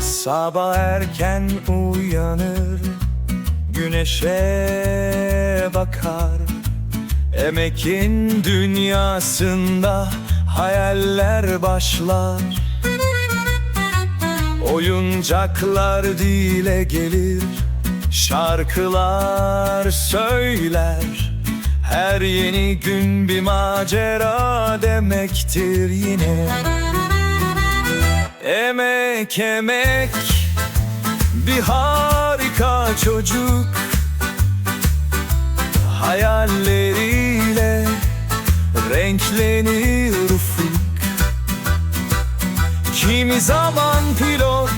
Sabah erken uyanır Güneşe bakar. Emekin dünyasında Hayaller başlar. Oyuncaklar dile gelir Şarkılar söyler Her yeni gün bir macera demektir yine. Emek emek bir harika çocuk. Hayalleriyle renklenir ufuk. Kimi zaman pilot,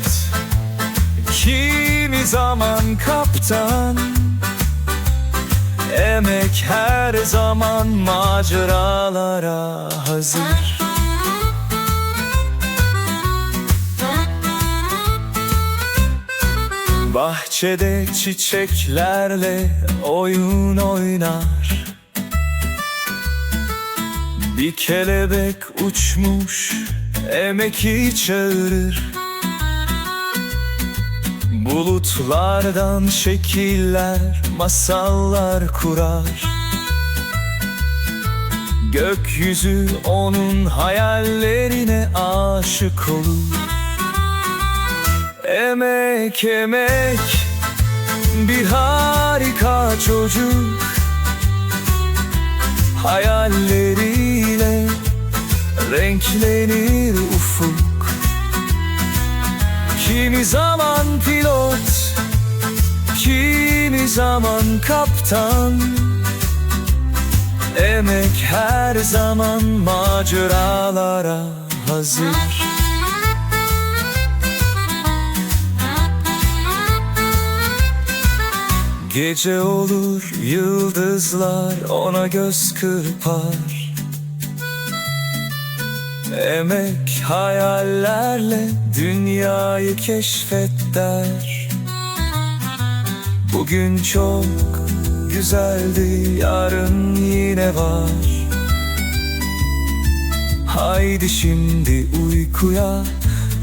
kimi zaman kaptan Emek her zaman maceralara hazır. Bahçede çiçeklerle oyun oynar. Bir kelebek uçmuş emeki çağırır Bulutlardan şekiller, masallar kurar. Gökyüzü onun hayallerine aşık olur. Emek emek bir harika çocuk. Hayalleriyle renklenir ufuk Kimi zaman pilot, kimi zaman kaptan. Emek her zaman maceralara hazır. Gece olur yıldızlar ona göz kırpar Emek hayallerle dünyayı keşfet der Bugün çok güzeldi yarın yine var. Haydi şimdi uykuya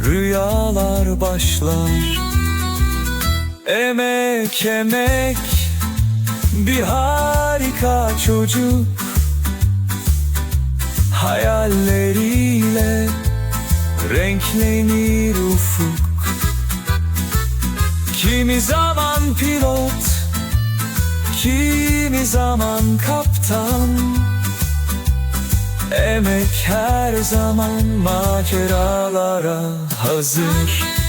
rüyalar başlar. Emek emek bir harika çocuk. Hayalleriyle renklenir ufuk. Kimi zaman pilot, kimi zaman kaptan. Emek her zaman maceralara hazır